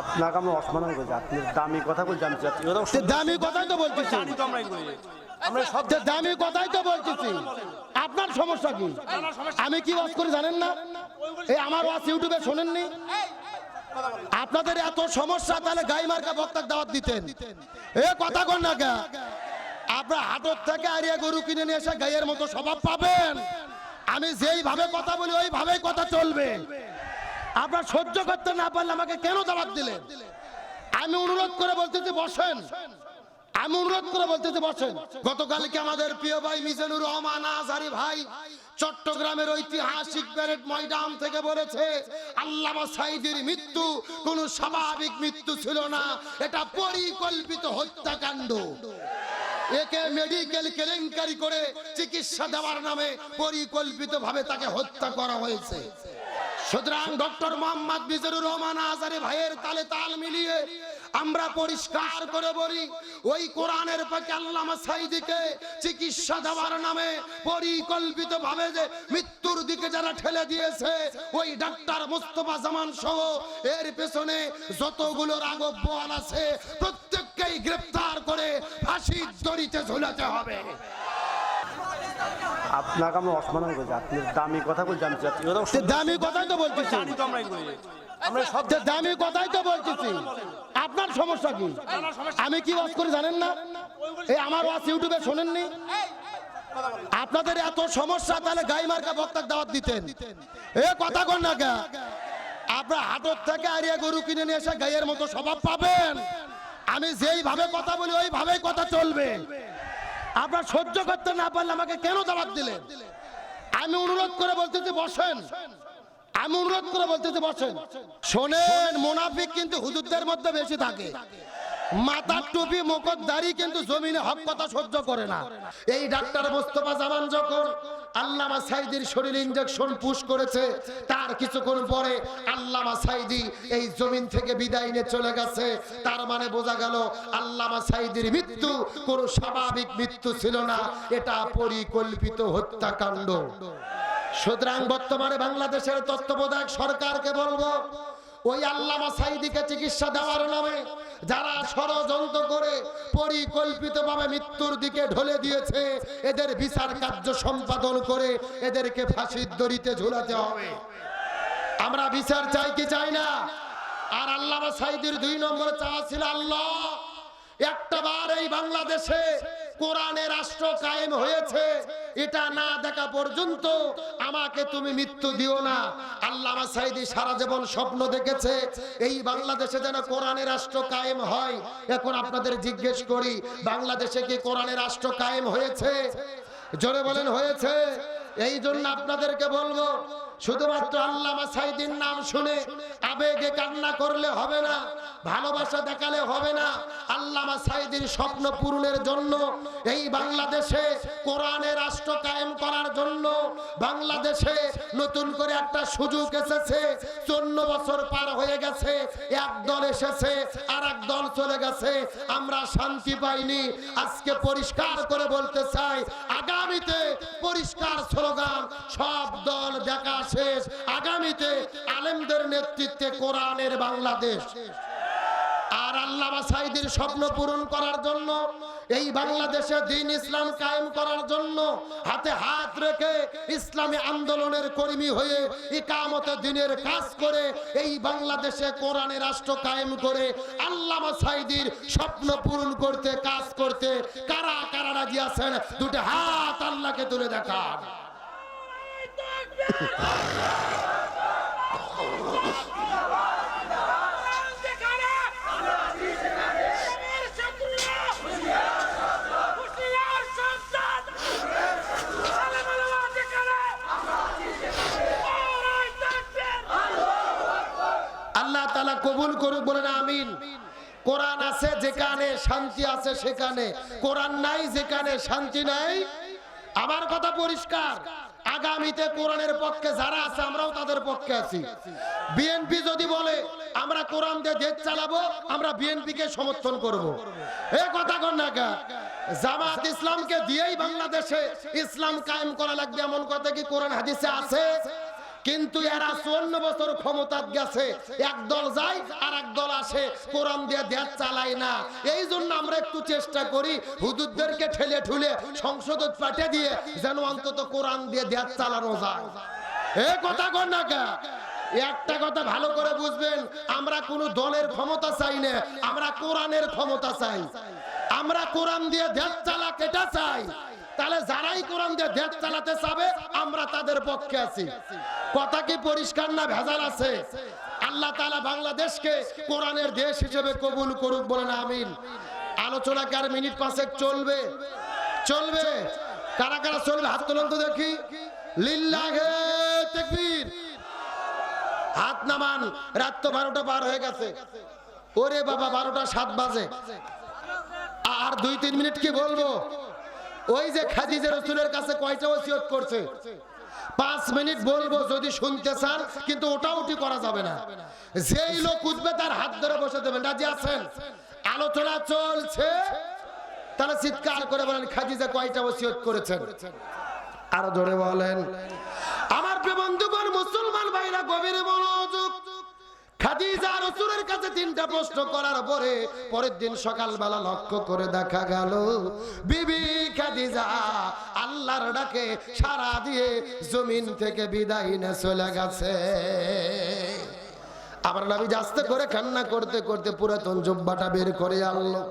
আপনাকে আমরা অসম্মান করছি দামি কথা বলছি আমি দামি কথাই তো বলতেছি। আমরা সব দামি কথাই তো বলতেছি। আপনার সমস্যা কি? আমি কি ওয়াজ করি জানেন না? এই আমার ওয়াজ ইউটিউবে শোনেননি? আপনাদের এত সমস্যা তাহলে গাই মার্কা বক্তার দাওয়াত দিতেন। এ কথা কন না গা আপনার হাটর থেকে আরিয়া গরু কিনে নিয়ে এসে গাইয়ের মতো স্বভাব পাবেন। আমি যেইভাবে কথা বলি ওইভাবেই কথা চলবে। আপনার সহ্য করতে না পারলে আমাকে কেন দাওয়াত দিলেন? আমি অনুরোধ করে বলতেছি, বসেন। আমি অনুরোধ করে বলতেছি, বসেন। গতকালকে আমাদের প্রিয় ভাই মিজানুর রহমান আজহারি ভাই চট্টগ্রামের ঐতিহাসিক প্যারেড ময়দান থেকে বলেছে, আল্লামা সাইদের মৃত্যু কোনো স্বাভাবিক মৃত্যু ছিল না, এটা পরিকল্পিত হত্যাকাণ্ড। একে মেডিকেল কেলেঙ্কারি করে চিকিৎসা দেওয়ার নামে পরিকল্পিতভাবে তাকে হত্যা করা হয়েছে। সুতরাং ডক্টর মোহাম্মদ বিজরুর রহমান আজারে ভাইয়ের তালে তাল মিলিয়ে আমরা পরিষ্কার করে বলি, ওই কোরআনের পাকে আল্লামা সাইদিকে চিকিৎসা দেওয়ার নামে পরিকল্পিত ভাবে যে মৃত্যুর দিকে যারা ঠেলে দিয়েছে, ওই ডাক্তার মুস্তফা জামান সহ এর পেছনে যতগুলো রাগব বল আছে, প্রত্যেককেই গ্রেফতার করে ফাঁসির দড়িতে ঝুলাতে হবে। আপনাকে আমরা অসম্মান করছি আপনি দামি কথা বলছি আমি দামি কথাই তো বলতেছি। দামি কথাই তো বলতেছি। আপনার সমস্যা কি? আমি কি ওয়াজ করি জানেন না? এই আমার ওয়াজ ইউটিউবে শোনেননি? আপনাদের এত সমস্যা তাহলে গাই মার্কা বক্তার দাওয়াত দিতেন। এ কথা কন না গা আপনার হাটর থেকে আরিয়া গরু কিনে নিয়ে এসে গাইয়ের মতো স্বভাব পাবেন। আমি যেইভাবে কথা বলি ওইভাবেই কথা চলবে। আপনার সহ্য করতে না পারলে আমাকে কেন দাওয়াত দিলেন? আমি অনুরোধ করে বলতেছি, বসেন। আমি অনুরোধ করে বলতেছি, বসেন। শোনেন, মোনাফিক কিন্তু হুজুরদের মধ্যে বেশি থাকে। মাথার টুপি দাড়ি কিন্তু জমিনে হক কথা সহ্য করে না। এই ডাক্তার মোস্তফা জামান যখন আল্লামা সাইদির শরীর ইঞ্জেকশন পুশ করেছে, তার কিছুক্ষণ পরে আল্লামা সাইদি এই জমিন থেকে বিদায় নিয়ে চলে গেছে। তার মানে বোঝা গেল আল্লামা সাইদির মৃত্যু কোনো স্বাভাবিক মৃত্যু ছিল না। এটা পরিকল্পিত হত্যাকাণ্ড। সুতরাং বর্তমানে বাংলাদেশের তত্ত্বাবধায়ক সরকারকে বলব, ওই আল্লামা সাইদিকে চিকিৎসা দেওয়ার নামে যারা ষড়যন্ত্র করে পরিকল্পিতভাবে মৃত্যুর দিকে ঢলে দিয়েছে, এদের বিচার কার্য সম্পাদন করে এদেরকে ফাঁসির দড়িতে ঝুলাতে হবে। আমরা বিচার চাই কি চাই না? আর আল্লামা সাইদির দুই নম্বরে চাওয়া ছিল আল্লাহ। একটা বার এই বাংলাদেশে কোরআনের রাষ্ট্র কায়েম হয়েছে। এটা না দেখা পর্যন্ত আমাকে তুমি মৃত্যু দিও না। আল্লামা সাইদি সারা জীবন স্বপ্ন দেখেছে, এই বাংলাদেশে যেন কোরআনের রাষ্ট্র কায়েম হয়। এখন আপনাদের জিজ্ঞেস করি, বাংলাদেশে কি কোরআনের রাষ্ট্র কায়েম হয়েছে? জোরে বলেন হয়েছে। এই জন্য আপনাদেরকে বলব শুধুমাত্র আল্লামা সাইদিন নাম শুনে আবেগে কান্না করলে হবে না, ভালোবাসা দেখালে হবে না। আল্লামা সাইদিন স্বপ্ন পূরণের জন্য এই বাংলাদেশে কোরআনের রাষ্ট্র কায়েম করার জন্য বাংলাদেশে নতুন করে একটা সুযোগ এসেছে। চন্ন বছর পার হয়ে গেছে, এক দল এসেছে আর এক দল চলে গেছে। আমরা শান্তি পাইনি। আজকে পরিষ্কার করে বলতে চাই, আগামীতে পরিষ্কার স্লোগান, সব দল দেখা শেষ আগামীতে আলেমদের নেতৃত্বে কোরআনের বাংলাদেশ। আর আল্লামা সাইদের স্বপ্ন পূরণ করার জন্য, এই বাংলাদেশে দিন ইসলাম কায়েম করার জন্য হাতে হাত রেখে ইসলামী আন্দোলনের কর্মী হয়ে ইকামতে দিনের কাজ করে এই বাংলাদেশে কোরআনে রাষ্ট্র কায়েম করে আল্লামা সাইদির স্বপ্ন পূরণ করতে, কাজ করতে কারা কারা রাজি আছেন? দুটো হাত আল্লাহকে তুলে দেখান। আল্লাহ তালা কবুল করুক, বলেন আমিন। কোরআন আছে যেখানে শান্তি আছে সেখানে। কোরআন নাই যেখানে শান্তি নাই। আমার কথা পরিষ্কার। আগামীতে কোরআনের পক্ষে যারা আছে, আমরাও তাদের পক্ষে আছি। বিএনপি যদি বলে, আমরা কোরআন দিয়ে দেশ চালাবো, আমরা বিএনপি কে সমর্থন করব। এ কথা কর না কা জামাত ইসলামকে দিয়েই বাংলাদেশে ইসলাম কায়েম করা লাগবে, এমন কথা কি কোরআন হাদিসে আছে? কিন্তু এরা চুয়ান্ন বছর ক্ষমতাত গেছে এক দল যায় আর এক দল আসে কোরআন দিয়ে দেশ চালায় না। এই জন্য আমরা একটু চেষ্টা করি হুদুদদেরকে ঠেলে ঠুলে সংসদ পাঠিয়ে দিয়ে যেন অন্তত কোরআন দিয়ে দেশ চালানো যায়। এ কথা কর না কে? একটা কথা ভালো করে বুঝবেন আমরা কোন দলের ক্ষমতা চাই না আমরা কোরআনের ক্ষমতা চাই। আমরা কোরআন দিয়ে দেশ চালা কেটা চাই। তাহলে যারাই কোরআন দিয়ে চালাতে চাবে, আমরা তাদের পক্ষে আছি। কথা কি পরিষ্কার না ভেজাল আছে? আল্লাহ তাআলা বাংলাদেশকে কোরআনের দেশ হিসেবে কবুল করুক বলেন আমিন। আলোচনা কার মিনিট পাঁচেক চলবে? চলবে। কারা কারা চলবে? হাত দেখি। হাত নামান। রাত তো বারোটা পার হয়ে গেছে। ওরে বাবা, বারোটা সাত বাজে। আর দুই তিন মিনিট কি বলব? ওই যে খাদিজা রসুলের কাছে কয়টা ওসিয়ত করছে? পাঁচ মিনিট বলব যদি শুনতে চান, কিন্তু ওটা উঠি করা যাবে না। যেই লোক উঠবে তার হাত ধরে বসে দেবেন। রাজি আছেন? আলোচনা চলছে। তারা চিৎকার করে বলেন, খাদিজা কয়টা ওসিয়ত করেছেন? আরও ধরে বলেন। আমার প্রিয় বন্ধুগণ, মুসলমান ভাইরা গভীরে মনোযোগ খাদিজা রসুলের কাছে তিনটা প্রশ্ন করার পরে পরের দিন সকালবেলা লক্ষ্য করে দেখা গেল, বিবি খাদিজা, আল্লাহর ডাকে সারা দিয়ে জমিন থেকে বিদায় নিয়ে চলে গেছে। আমার নবী আস্তে করে কান্না করতে করতে পুরাতন জুব্বাটা বের করে আনলো।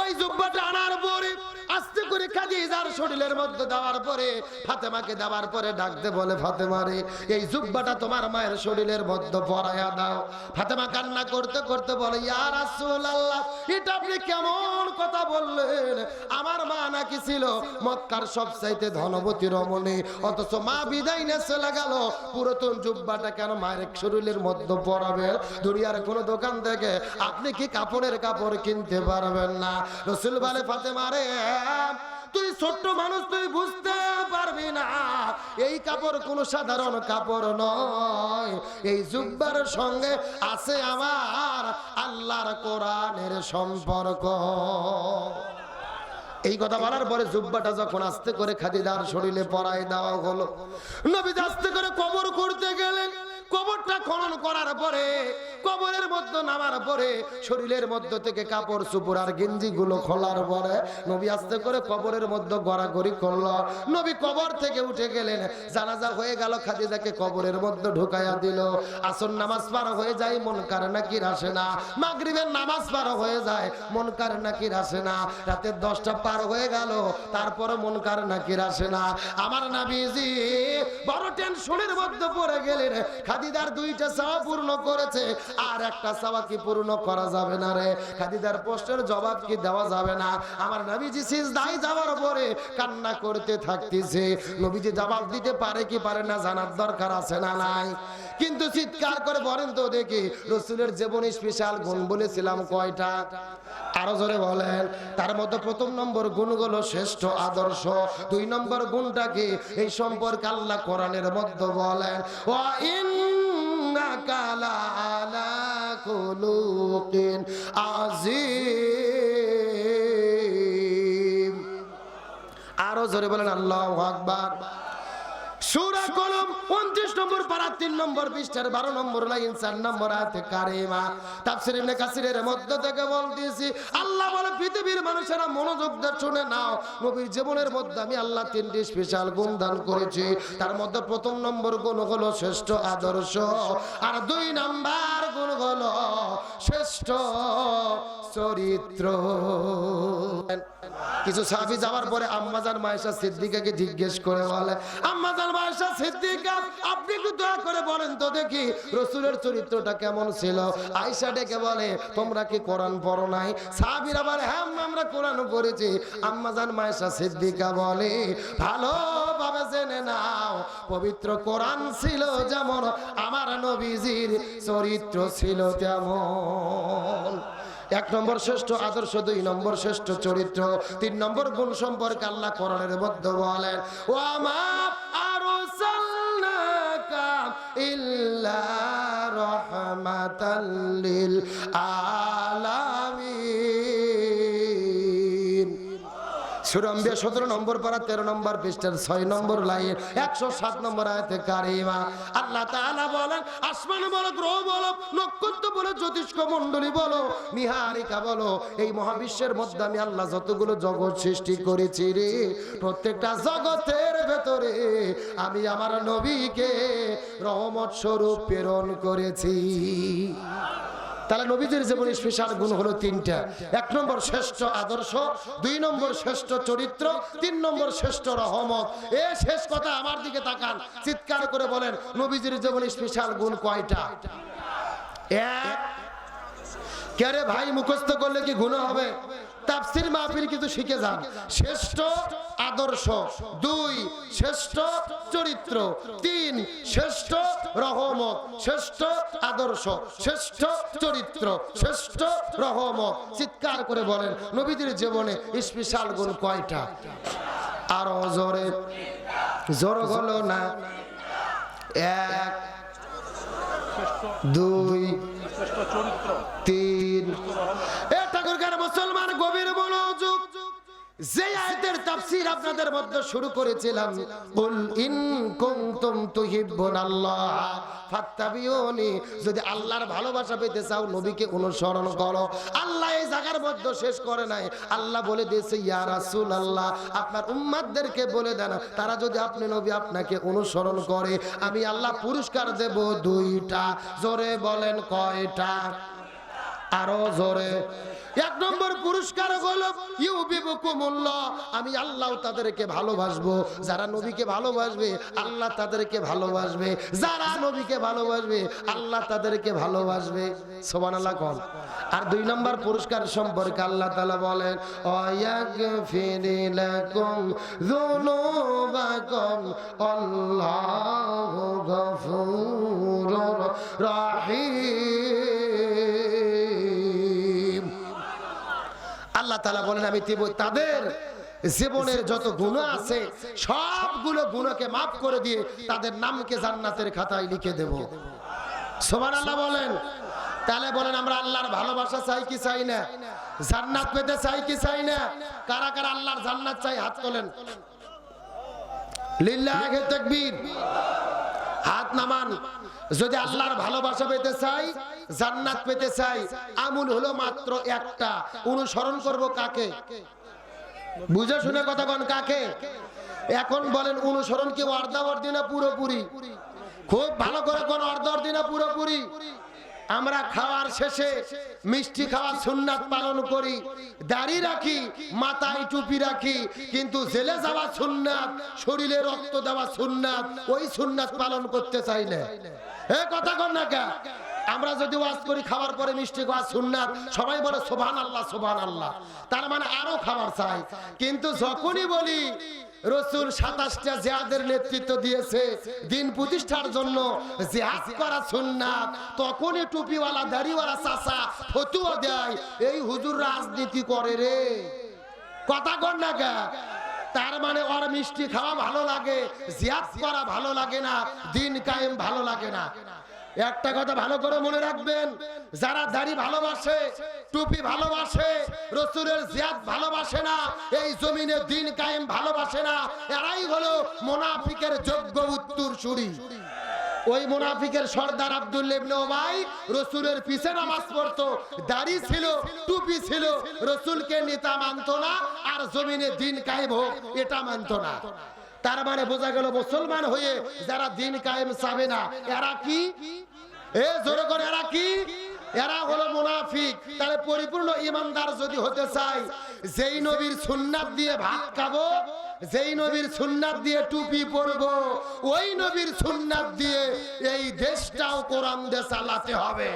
ওই জুব্বাটা আনার পরে আস্তে করে খাদিজার শরীরের মধ্যে দেওয়ার পরে ফাতেমাকে দেওয়ার পরে ডাকতে বলে, ফাতেমা রে, এই জুব্বাটা তোমার মায়ের শরীরের মধ্যে পরায়া দাও। ফাতেমা কান্না করতে করতে বলে, ইয়া রাসূলুল্লাহ, এটা আপনি কেমন কথা বললেন? আমার মা নাকি ছিল মক্কার সবচাইতে ধনবতী রমণী, অথচ মা বিদায় নিয়ে চলে গেল। পুরাতন জুব্বাটা কেন মায়ের শরীরের মধ্যে পরাবেন দুনিয়ার কোন দোকান থেকে আপনি কি কাপড়ের কাপড় কিনতে পারবেন না? রসুল বলে, ফাতেমা রে তুই ছোট্ট মানুষ, তুই বুঝতে পারবি না। এই কাপড় কোনো সাধারণ কাপড় নয়। এই জুব্বার সঙ্গে আছে আমার আল্লাহর কোরআনের সম্পর্ক। এই কথা বলার পরে জুব্বাটা যখন আস্তে করে খাদিদার শরীরে পরায় দেওয়া হলো নবী আস্তে করে কবর করতে গেলেন। কবরটা খনন করার পরে, কবরের মধ্যে নামার পরে, শরীরের মধ্য থেকে কাপড় চুপুর আর গেঞ্জি গুলো খোলার পরে নবী আস্তে করে কবরের মধ্যে গড়াগড়ি করল। নবী কবর থেকে উঠে গেলেন। জানাজা হয়ে গেল, খাদিজাকে কবরের মধ্যে ঢুকাইয়া দিল। আসর নামাজ পার হয়ে যায়, মন কার নাকি আসে না। মাগরিবের নামাজ পার হয়ে যায়, মন কার নাকি আসে না। রাতের দশটা পার হয়ে গেল তারপরে মন কার নাকি আসে না। আমার নাবিজি, বড় টেনশনের মধ্যে পড়ে গেলেন। খাদিদার দুইটা চাওয়া পূর্ণ করেছে, আর একটা চাওয়া কি পূর্ণ করা যাবে না রে? খাদিদার প্রশ্নের জবাব কি দেওয়া যাবে না? আমার নবীজি সিজদাই যাওয়ার পরে কান্না করতে থাকতেছে। নবীজি জবাব দিতে পারে কি পারে না জানার দরকার আছে না নাই? কিন্তু চিৎকার করে বলেন তো দেখি, রসুলের জীবন স্পেশাল গুণ বলেছিলাম কয়টা? আরও জোরে বলেন, তার মধ্যে প্রথম নম্বর গুণ হলো শ্রেষ্ঠ আদর্শ। দুই নম্বর গুণটাকে এই সম্পর্কে আল্লাহ কোরআনের মধ্যে বলেন, ওয়া ইন্নাকা আলা খুলুকিন আজি আরও জোরে বলেন আল্লাহ আকবার। সূরা কলম 29 নম্বর পারা 3 নম্বর পৃষ্ঠার 12 নম্বর লাইন 4 নম্বর আয়াতে কারিমা। তাফসীর ইবনে কাসিরের মধ্য থেকে বলতেছি, আল্লাহ বলে, পৃথিবীর মানুষেরা মনোযোগ দিয়ে শুনে নাও, নবীর জীবনের মধ্যে আমি আল্লাহ তিনটি স্পেশাল গুণ দান করেছি। তার মধ্যে প্রথম নম্বর গুণ হলো শ্রেষ্ঠ আদর্শ, আর দুই নাম্বার গুণ হলো শ্রেষ্ঠ চরিত্র। কিছু সাহাবি যাওয়ার পরে আম্মাজান মায়েশা সিদ্দিকাকে জিজ্ঞেস করে বলে, আম্মাজান মায়েশা সিদ্দিকা, আপনি একটু দয়া করে বলেন তো দেখি রসুলের চরিত্রটা কেমন ছিল? আয়েশা ডেকে বলে, তোমরা কি কোরআন পড়ো নাই? সাহাবিরা আবার হ্যাঁ আমরা কোরআন পড়েছি। আম্মাজান মায়েশা সিদ্দিকা বলে ভালোভাবে জেনে নাও, পবিত্র কোরআন ছিল যেমন, আমার নবীজির চরিত্র ছিল তেমন। এক নম্বর শ্রেষ্ঠ আদর্শ, দুই নম্বর শ্রেষ্ঠ চরিত্র, তিন নম্বর গুণ সম্পর্কে আল্লাহ কোরআনের মধ্যে বলেন, ও আমার ইল্লা রহমাতাল লিল সুরম্বিয়া সতেরো নম্বর পারা তেরো নম্বর পৃষ্ঠার ছয় নম্বর লাইন, একশো সাত নম্বর আয়তে কারিমা। আল্লাহ তাআলা বলেন, আসমান বলো, গ্রহ বলো, নক্ষত্র বলো, জ্যোতিষ্ক মণ্ডলী বলো, নিহারিকা বলো, এই মহাবিশ্বের মধ্যে আমি আল্লাহ যতগুলো জগৎ সৃষ্টি করেছি রে, প্রত্যেকটা জগতের ভেতরে আমি আমার নবীকে রহমত স্বরূপ প্রেরণ করেছি। তাহলে নবীদের জীবন স্পেশাল গুণ হলো তিনটা। এক নম্বর শ্রেষ্ঠ আদর্শ, দুই নম্বর শ্রেষ্ঠ চরিত্র, তিন নম্বর শ্রেষ্ঠ রহমত। এ শেষ কথা আমার দিকে তাকান, চিৎকার করে বলেন, নবীজির জীবন স্পেশাল গুণ কয়টা? কেরে ভাই মুখস্থ করলে কি গুণ হবে? তাফসির মাহফিল কিন্তু শিখে যান। শ্রেষ্ঠ আদর্শ, দুই, শ্রেষ্ঠ চরিত্র, তিন, শ্রেষ্ঠ রহমত, শ্রেষ্ঠ আদর্শ, শ্রেষ্ঠ চরিত্র, শ্রেষ্ঠ রহমত। চিৎকার করে বলেন, নবীদের জীবনে স্পেশাল গুণ কয়টা? আরও জোরে। জোর হলো না। এক, দুই, তিন। এ ঠাকুরগার মুসলমান গভীর মনোযোগ যে আয়াতের তাফসীর আপনাদের মধ্যে শুরু করেছিলাম। কুল ইন কুনতুম ফাত্তাবিউনি। যদি আল্লাহর ভালোবাসা পেতে চাও, নবীকে অনুসরণ করো। আল্লাহ এই জায়গার মধ্যে শেষ করে নাই। আল্লাহ বলে দিয়েছে, ইয়া রাসূলুল্লাহ। আপনার উম্মাদদেরকে বলে দেন, তারা যদি আপনি নবী, আপনাকে অনুসরণ করে। আমি আল্লাহ পুরস্কার দেব দুইটা। জোরে বলেন কয়টা? আরও জোরে। এক নম্বর পুরস্কার হলো ইউবিবুকুমুল্লাহ আমি আল্লাহ তাদেরকে ভালোবাসবো, যারা নবীকে ভালোবাসবে, আল্লাহ তাদেরকে ভালোবাসবে, যারা নবীকে ভালোবাসবে, আল্লাহ তাদেরকে ভালোবাসবে। সুবহানাল্লাহ কোন। আর দুই নম্বর পুরস্কার সম্পর্কে আল্লাহ তাআলা বলেন ওয়ায়াগফিরিলাকুম যুনুবাকুম, আল্লাহু গফুরুর আল্লাহ তালা বলেন, আমি দেব তাদের জীবনের যত গুণ আছে, সবগুলো গুণকে মাফ করে দিয়ে তাদের নামকে জান্নাতের খাতায় লিখে দেব। সোমান আল্লাহ বলেন। তাহলে বলেন, আমরা আল্লাহর ভালোবাসা চাই কি চাই না? জান্নাত পেতে চাই কি চাই না? কারা কারা আল্লাহর জান্নাত চাই, হাত তোলেন। লিল্লাহে তাকবীর। হাত নামান। যদি আল্লাহর ভালোবাসা পেতে চাই, জান্নাত পেতে চাই, আমুল হলো মাত্র একটা। অনুসরণ করব কাকে? বুঝে শুনে কথা কন কাকে? এখন বলেন, অনুসরণ কি অর্ধাবর্তী না পুরোপুরি? খুব ভালো করে কোন অর্ধাবর্তী না পুরোপুরি? আমরা খাওয়ার শেষে মিষ্টি খাওয়ার সুন্নাত পালন করি, দাড়ি রাখি, মাথায় টুপি রাখি, কিন্তু জেলে যাওয়া সুন্নাত, শরীরে রক্ত দেওয়া সুন্নাত, ওই সুন্নাত পালন করতে চাইলে এ কথা কর না কে আমরা যদি ওয়াজ করি, খাওয়ার পরে মিষ্টি খাওয়া সুন্নাত, সবাই বলে সোভান আল্লাহ সোভান আল্লাহ তার মানে আরও খাবার চাই। কিন্তু যখনই বলি রসুল সাতাশটা জেহাদের নেতৃত্ব দিয়েছে। দিন প্রতিষ্ঠার জন্য জেহাদ করা সুন্নাত। তখনই টুপিওয়ালা, দাড়িওয়ালা চাচা ফতুয়া দেয়। এই হুজুর রাজনীতি করে রে। কথা কর না কে? তার মানে ওর মিষ্টি খাওয়া ভালো লাগে জিয়াদ করা ভালো লাগে না, দিন কায়েম ভালো লাগে না। একটা কথা ভালো করে মনে রাখবেন, যারা দাড়ি ভালোবাসে, টুপি ভালোবাসে, রসুলের জিয়াদ ভালোবাসে না, এই জমিনে দিন কায়েম ভালোবাসে না, এরাই হলো মোনাফিকের যোগ্য উত্তর সুরি। ওই মুনাফিকের সর্দার আব্দুল ছিল, টুপি ছিল, রসুলকে নেতা মানতো না, আর জমিনে দিন কায়েম এটা মানতো না। তার মানে বোঝা গেল মুসলমান হয়ে যারা দিন কায়েম চাবে না। এরা কি? এ, জোরে করে, এরা কি? এরা হলো মুনাফিক। তাহলে পরিপূর্ণ ইমানদার যদি হতে চাই যেই নবীর সুন্নাত দিয়ে ভাত খাব, যেই নবীর সুন্নাত দিয়ে টুপি পরবো, ওই নবীর সুন্নাত দিয়ে এই দেশটাও কোরআন দিয়ে চালাতে হবে।